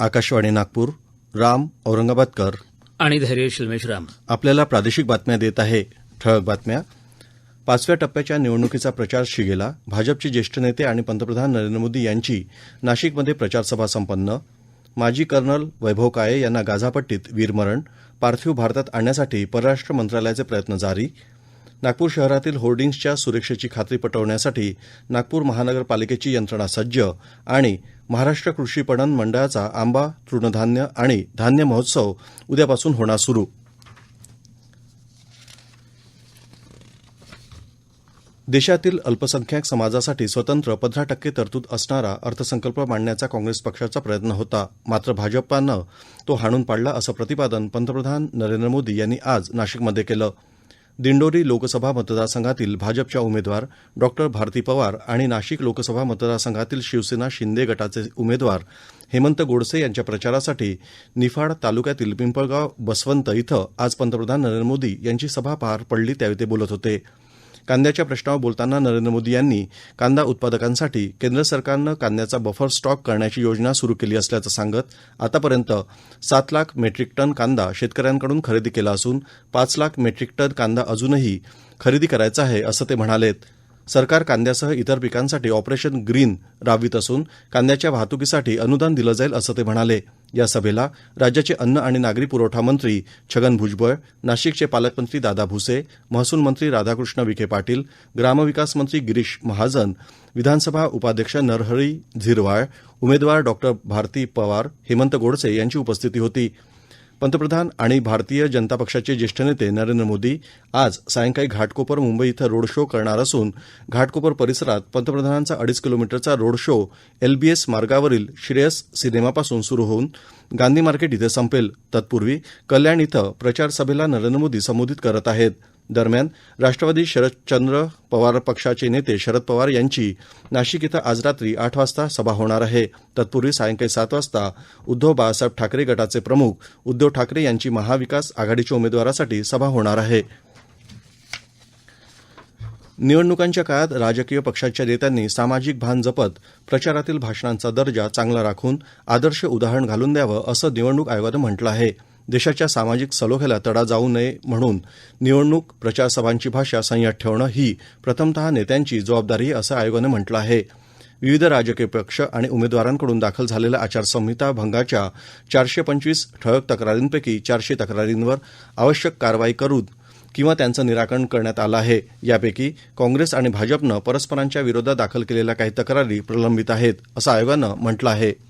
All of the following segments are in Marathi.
आकाशवाणी नागपूर राम औरंगाबादकर. आणि धैर्यशील मेश्राम आपल्याला प्रादेशिक बातम्या देत आहे. ठळक बातम्या. पाचव्या टप्प्याच्या निवडणुकीचा प्रचार शिगेला भाजपचे ज्येष्ठ नेते आणि पंतप्रधान नरेंद्र मोदी यांची नाशिकमध्ये प्रचारसभा संपन्न. माजी कर्नल वैभव काळे यांना गाझापट्टीत वीरमरण पार्थिव भारतात आणण्यासाठी परराष्ट्र मंत्रालयाचे प्रयत्न जारी. नागपूर शहरातील होर्डिंग्सच्या सुरक्षेची खात्री पटवण्यासाठी नागपूर महानगरपालिकेची यंत्रणा सज्ज आणि महाराष्ट्र कृषी पणन मंडळाचा आंबा तृणधान्य आणि धान्य महोत्सव उद्यापासून होणार सुरू. देशातील अल्पसंख्याक समाजासाठी स्वतंत्र पंधरा टक्के तरतूद असणारा अर्थसंकल्प मांडण्याचा काँग्रेस पक्षाचा प्रयत्न होता. मात्र भाजपानं तो हाणून पाडला असं प्रतिपादन पंतप्रधान नरेंद्र मोदी यांनी आज नाशिकमध्ये केलं. दिंडोरी लोकसभा मतदारसंघातील भाजपच्या उमेदवार डॉक्टर भारती पवार आणि नाशिक लोकसभा मतदारसंघातील शिवसेना शिंदे गटाचे उमेदवार हेमंत गोडसे यांच्या प्रचारासाठी निफाड तालुक्यातील पिंपळगाव बसवंत इथं आज पंतप्रधान नरेंद्र मोदी यांची सभा पार पडली त्यावेळी ते बोलत होते. कांद्याच्या प्रश्नावर बोलताना नरेंद्र मोदी यांनी कांदा उत्पादकांसाठी केंद्र सरकारनं कांद्याचा बफर स्टॉक करण्याची योजना सुरू केली असल्याचं सांगत आतापर्यंत सात लाख मेट्रिक टन कांदा शेतकऱ्यांकडून खरेदी केला असून पाच लाख मेट्रिक टन कांदा अजूनही खरेदी करायचा आहे असं ते म्हणालेत. सरकार कांद्यासह इतर पिकांसाठी ऑपरेशन ग्रीन राबवित असून कांद्याच्या वाहतुकीसाठी अनुदान दिलं जाईल असं ते म्हणाले. या सभेला राज्याचे अन्न आणि नागरी पुरवठा मंत्री छगन भुजबळ नाशिकचे पालकमंत्री दादा भुसे महसूल मंत्री राधाकृष्ण विखे पाटील ग्रामविकास मंत्री गिरीश महाजन विधानसभा उपाध्यक्ष नरहरी झिरवाळ उमेदवार डॉक्टर भारती पवार हेमंत गोडसे यांची उपस्थिती होती. पंतप्रधान आणि भारतीय जनता पक्षाचे ज्येष्ठ नेते नरेंद्र मोदी आज सायंकाळी घाटकोपर मुंबई इथं रोड शो करणार असून घाटकोपर परिसरात पंतप्रधानांचा अडीच किलोमीटरचा रोड शो एलबीएस मार्गावरील श्रेयस सिनेमापासून सुरू होऊन गांधी मार्केट इथं संपेल. तत्पूर्वी कल्याण इथं प्रचार सभेला नरेंद्र मोदी संबोधित करत आहेत. दरम्यान राष्ट्रवादी शरदचंद्र पवार पक्षाचे नेते शरद पवार यांची नाशिक इथं आज रात्री आठ वाजता सभा होणार आहे. तत्पूर्वी सायंकाळी सात वाजता उद्धव बाळासाहेब ठाकरे गटाचे प्रमुख उद्धव ठाकरे यांची महाविकास आघाडीच्या उमेदवारासाठी सभा होणार आहे. निवडणुकांच्या काळात राजकीय पक्षाच्या नेत्यांनी सामाजिक भान जपत प्रचारातील भाषणांचा दर्जा चांगला राखून आदर्श उदाहरण घालून द्यावं असं निवडणूक आयोगानं म्हटलं आहे. देशाच्या सामाजिक सलोख्याला तडा जाऊ नये म्हणून निवडणूक प्रचारसभांची भाषा संयत ठेवणं ही प्रथमतः नेत्यांची जबाबदारी असं आयोगानं म्हटलं आहे. विविध राजकीय पक्ष आणि उमेदवारांकडून दाखल झालेल्या आचारसंहिता भंगाच्या चारशे पंचवीस ठळक तक्रारींपैकी चारशे तक्रारींवर आवश्यक कारवाई करून किंवा त्यांचं निराकरण करण्यात आलं आहे. यापैकी काँग्रेस आणि भाजपनं परस्परांच्या विरोधात दाखल केलेल्या काही तक्रारी प्रलंबित आहेत असं आयोगानं म्हटलं आहे.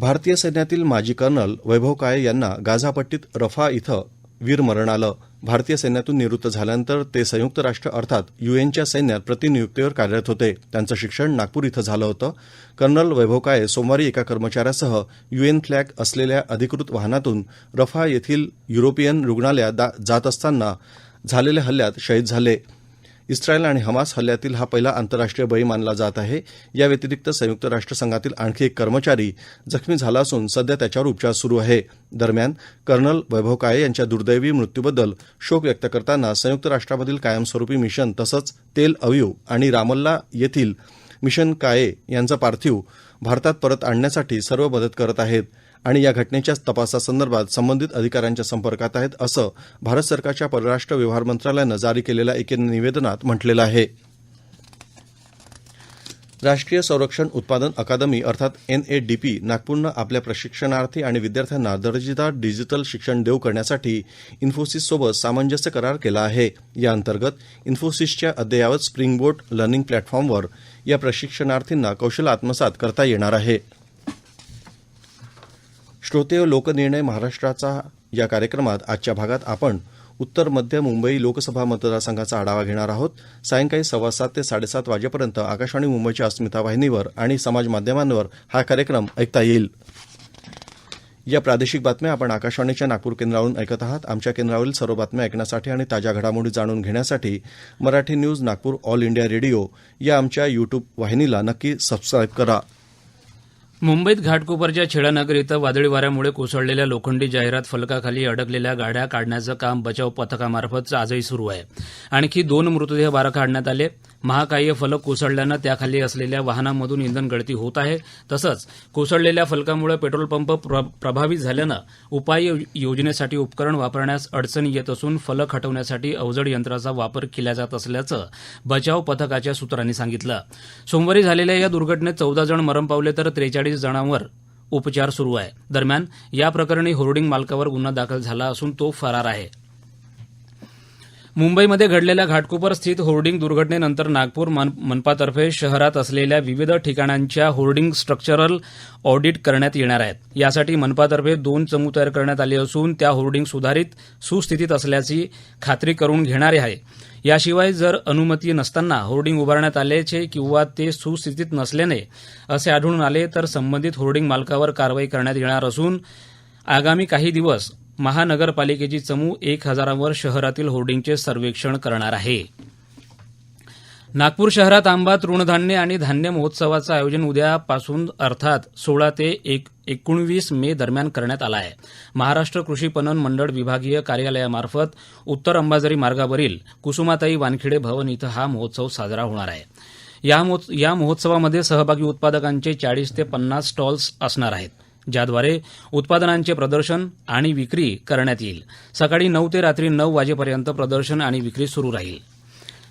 भारतीय सैन्यातील माजी कर्नल वैभव काळे यांना गाझापट्टीत रफा इथं वीरमरण आलं. भारतीय सैन्यातून निवृत्त झाल्यानंतर ते संयुक्त राष्ट्र अर्थात युएनच्या सैन्यात प्रतिनियुक्तीवर कार्यरत होते. त्यांचं शिक्षण नागपूर इथं झालं होतं. कर्नल वैभव काळे सोमवारी एका कर्मचाऱ्यासह युएन फ्लॅग असलेल्या अधिकृत वाहनातून रफा येथील युरोपियन रुग्णालयात जात असताना झालेल्या हल्ल्यात शहीद झाले. इस्रायल आणि हमास हल्ल्यातील हा पहिला आंतरराष्ट्रीय बळी मानला जात आहे. या व्यतिरिक्त संयुक्त राष्ट्रसंघातील आणखी एक कर्मचारी जखमी झाला असून सध्या त्याच्यावर उपचार सुरू आहे. दरम्यान कर्नल वैभव काळे यांच्या दुर्दैवी मृत्यूबद्दल शोक व्यक्त करताना संयुक्त राष्ट्रामधील कायमस्वरूपी मिशन तसंच तेल अवयव आणि रामल्ला येथील मिशन काळे यांचं पार्थिव भारतात परत आणण्यासाठी सर्व मदत करत आहेत. आणि या घटनेच्या तपासासंदर्भात संबंधित अधिकाऱ्यांच्या संपर्कात आहेत असं भारत सरकारच्या परराष्ट्र व्यवहार मंत्रालयानं जारी केलेल्या एका निवेदनात म्हटलेलं आहे. राष्ट्रीय संरक्षण उत्पादन अकादमी अर्थात एनएडीपी नागपूरनं आपल्या प्रशिक्षणार्थी आणि विद्यार्थ्यांना दर्जेदार डिजिटल शिक्षण देऊ करण्यासाठी इन्फोसिससोबत सामंजस्य करार केला आहे. या अंतर्गत इन्फोसिसच्या अद्ययावत स्प्रिंगबोर्ड लर्निंग प्लॅटफॉर्मवर या प्रशिक्षणार्थींना कौशल्य आत्मसात करता येणार आहे. श्रोतेय लोकनिर्णय महाराष्ट्राचा या कार्यक्रमात आजच्या भागात आपण उत्तर मध्य मुंबई लोकसभा मतदारसंघाचा आढावा घेणार आहोत. सायंकाळी सव्वा सात ते साडेसात वाजेपर्यंत आकाशवाणी मुंबईच्या अस्मिता वाहिनीवर आणि समाज माध्यमांवर हा कार्यक्रम ऐकता येईल. या प्रादेशिक बातम्या आपण आकाशवाणीच्या नागपूर केंद्रावरून ऐकत आहात. आमच्या केंद्रावरील सर्व बातम्या ऐकण्यासाठी आणि ताज्या घडामोडी जाणून घेण्यासाठी Marathi news Nagpur all India radio या आमच्या युट्यूब वाहिनीला नक्की सबस्क्राईब करा. मुंबईत घाटकोपरच्या छेडानगर इथं वादळी वाऱ्यामुळे कोसळलेल्या लोखंडी जाहिरात फलकाखाली अडकलेल्या गाड्या काढण्याचं काम बचाव पथकामार्फत आजही सुरू आहे. आणखी दोन मृतदेह बारा काढण्यात आले. महाकाय फलक कोसळल्यानं त्याखाली असलेल्या वाहनांमधून इंधन गळती होत आहे. तसंच कोसळलेल्या फलकामुळे पेट्रोल पंप प्र- प्रभावित झाल्यानं उपाय योजनेसाठी उपकरण वापरण्यास अडचणी येत असून फलक हटवण्यासाठी अवजड यंत्राचा वापर केला जात असल्याचं बचाव पथकाच्या सूत्रांनी सांगितलं. सोमवारी झालेल्या या दुर्घटनेत चौदा जण मरण पावले तर त्रेचाळीस जणांवर उपचार सुरू आहे. दरम्यान या प्रकरणी होर्डिंग मालकावर गुन्हा दाखल झाला असून तो फरार आहे. मुंबईमध्ये घडलेल्या घाटकोपर स्थित होर्डिंग दुर्घटनेनंतर नागपूर मनपातर्फे शहरात असलेल्या विविध ठिकाणांच्या होर्डिंग स्ट्रक्चरल ऑडिट करण्यात येणार आहेत. यासाठी मनपातर्फे दोन चमू तयार करण्यात आले असून त्या होर्डिंग सुधारित सुस्थितीत असल्याची खात्री करून घेणारे आहे. याशिवाय जर अनुमती नसताना होर्डिंग उभारण्यात आल्याचे किंवा ते सुस्थितीत नसल्याने असे आढळून आले तर संबंधित होर्डिंग मालकावर कारवाई करण्यात येणार असून आगामी काही दिवस महानगरपालिकेची चमू एक हजारावर शहरातील होर्डिंगचे सर्वेक्षण करणार आहे. नागपूर शहरात आंबा तृणधान्य आणि धान्य महोत्सवाचं आयोजन उद्यापासून अर्थात सोळा ते एक एकोणवीस मे दरम्यान करण्यात आलं आहे. महाराष्ट्र कृषी पणन मंडळ विभागीय कार्यालयामार्फत उत्तर अंबाझरी मार्गावरील कुसुमाताई वानखेडे भवन इथं हा महोत्सव साजरा होणार आहे. या या महोत्सवामध्ये सहभागी उत्पादकांचे चाळीस ते पन्नास स्टॉल्स असणार आहेत. ज्याद्वारे उत्पादनांचे प्रदर्शन आणि विक्री करण्यात येईल. सकाळी नऊ ते रात्री नऊ वाजेपर्यंत प्रदर्शन आणि विक्री सुरू राहील.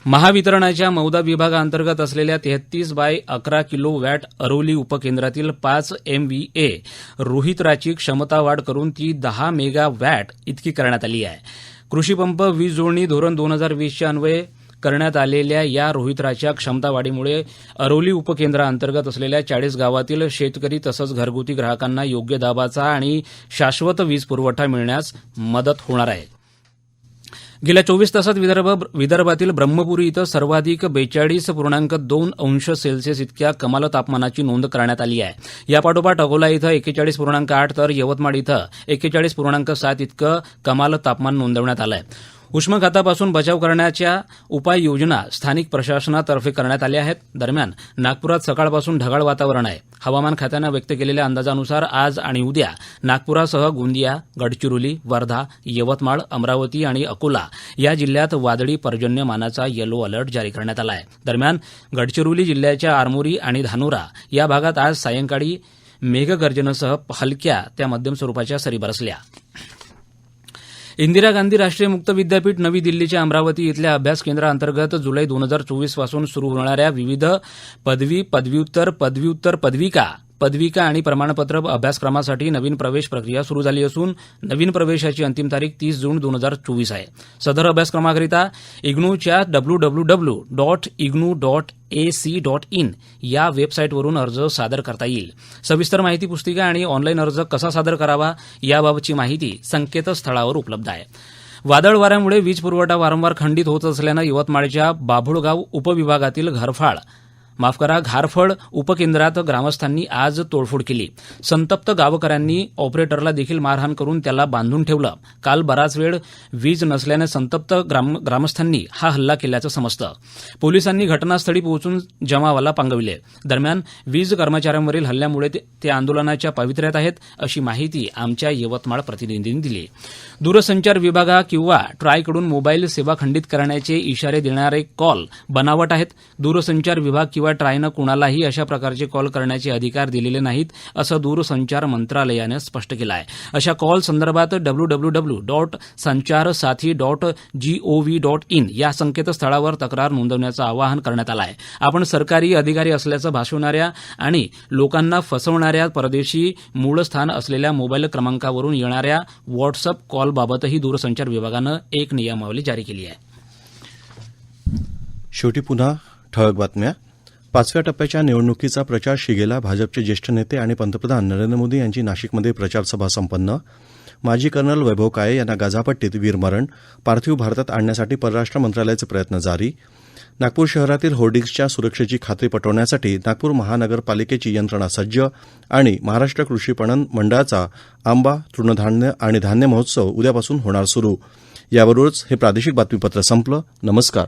महावितरणाच्या मौदा विभागाअंतर्गत असलेल्या तेहतीस बाय अकरा किलो वॅट अरोली उपकेंद्रातील पाच एमव्हीए रोहित्राची क्षमता वाढ करून ती दहा मेगा वॅट इतकी करण्यात आली आहे. कृषीपंप वीज जोडणी धोरण दोन हजार वीसच्या अन्वये करण्यात आलेल्या या रोहित्राच्या क्षमता वाढीमुळे अरोली उपकेंद्राअंतर्गत असलेल्या चाळीस गावातील शेतकरी तसंच घरगुती ग्राहकांना योग्य दाबाचा आणि शाश्वत वीज पुरवठा मिळण्यास मदत होणार आहे. गेल्या चोवीस तासात विदर्भ विदर्भातील ब्रह्मपुरी इथं सर्वाधिक बेचाळीस पूर्णांक दोन अंश सेल्सिअस इतक्या कमाल तापमानाची नोंद करण्यात आली आहे. यापाठोपाठ अकोला इथं एकेचाळीस पूर्णांक आठ तर यवतमाळ इथं एकेचाळीस पूर्णांक सात इतकं कमाल तापमान नोंदवण्यात आलं आहे उष्माघातापासून बचाव करण्याच्या उपाययोजना स्थानिक प्रशासनातर्फे करण्यात आल्या आहेत. दरम्यान नागपुरात सकाळपासून ढगाळ वातावरण आहे. हवामान खात्यानं व्यक्त केलेल्या अंदाजानुसार आज आणि उद्या नागपुरासह गोंदिया गडचिरोली वर्धा यवतमाळ अमरावती आणि अकोला या जिल्ह्यात वादळी पर्जन्यमानाचा येलो अलर्ट जारी करण्यात आला आहे दरम्यान गडचिरोली जिल्ह्याच्या आरमोरी आणि धानोरा या भागात आज सायंकाळी मेघगर्जनेसह हलक्या त्या मध्यम स्वरूपाच्या सरी बरसल्या. इंदिरा गांधी राष्ट्रीय मुक्त विद्यापीठ नवी दिल्लीच्या अमरावती इथल्या अभ्यास केंद्राअंतर्गत जुलै दोन हजार चोवीसपासून सुरू होणाऱ्या विविध पदवी पदव्युत्तर पदव्युत्तर पदविका पदविका आणि प्रमाणपत्र अभ्यासक्रमासाठी नवीन प्रवेश प्रक्रिया सुरू झाली असून नवीन प्रवेशाची अंतिम तारीख तीस जून दोन हजार चोवीस आहे. सदर अभ्यासक्रमाकरिता इग्नूच्या W W W dot IGNOU dot A C dot in या वेबसाईटवरून अर्ज सादर करता येईल. सविस्तर माहिती पुस्तिका आणि ऑनलाईन अर्ज कसा सादर करावा याबाबतची माहिती संकेतस्थळावर उपलब्ध आहे. वादळ वाऱ्यामुळे वीज पुरवठा वारंवार खंडित होत असल्यानं यवतमाळच्या बाभुळगाव उपविभागातील घरफाळ माफ करा घारफळ उपकेंद्रात ग्रामस्थांनी आज तोडफोड केली. संतप्त गावकऱ्यांनी ऑपरेटरला देखील मारहाण करून त्याला बांधून ठेवलं. काल बराच वेळ वीज नसल्याने संतप्त ग्राम ग्रामस्थांनी हा हल्ला केल्याचं समजतं. पोलिसांनी घटनास्थळी पोहोचून जमावाला पांगविले. दरम्यान वीज कर्मचाऱ्यांवरील हल्ल्यामुळे ते- ते आंदोलनाच्या पावित्र्यात आहेत अशी माहिती आमच्या यवतमाळ प्रतिनिधींनी दिली. दूरसंचार विभागा किंवा ट्रायकडून मोबाईल सेवा खंडित करण्याचे इशारे देणारे कॉल बनावट आहेत. दूरसंचार विभाग किंवा ट्रायनं कुणालाही अशा प्रकारचे कॉल करण्याचे अधिकार दिलेले नाहीत असं दूरसंचार मंत्रालयानं स्पष्ट केलं आहे अशा कॉल संदर्भात डब्ल्यू डब्ल्यू डब्ल्यू डॉट संचार साथी डॉट जीओव्ही डॉट इन या संकेतस्थळावर तक्रार नोंदवण्याचं आवाहन करण्यात आलं आहे आपण सरकारी अधिकारी असल्याचं भासवणाऱ्या आणि लोकांना फसवणाऱ्या परदेशी मूळ स्थान असलेल्या मोबाईल क्रमांकावरून येणाऱ्या व्हॉट्सअप कॉलबाबतही दूरसंचार विभागानं एक नियमावली जारी केली आहे. शेवटी पुन्हा ठळक बातम्या. पाचव्या टप्प्याच्या निवडणुकीचा प्रचार शिगेला भाजपचे ज्येष्ठ नेते आणि पंतप्रधान नरेंद्र मोदी यांची नाशिकमध्ये प्रचारसभा संपन्न. माजी कर्नल वैभव काळे यांना गाझापट्टीत वीरमरण पार्थिव भारतात आणण्यासाठी परराष्ट्र मंत्रालयाचे प्रयत्न जारी. नागपूर शहरातील होर्डिंग्सच्या सुरक्षेची खात्री पटवण्यासाठी नागपूर महानगरपालिकेची यंत्रणा सज्ज आणि महाराष्ट्र कृषी पणन मंडळाचा आंबा तृणधान्य आणि धान्य महोत्सव उद्यापासून होणार सुरू. याबरोबरच हे प्रादेशिक बातमीपत्र संपलं. नमस्कार.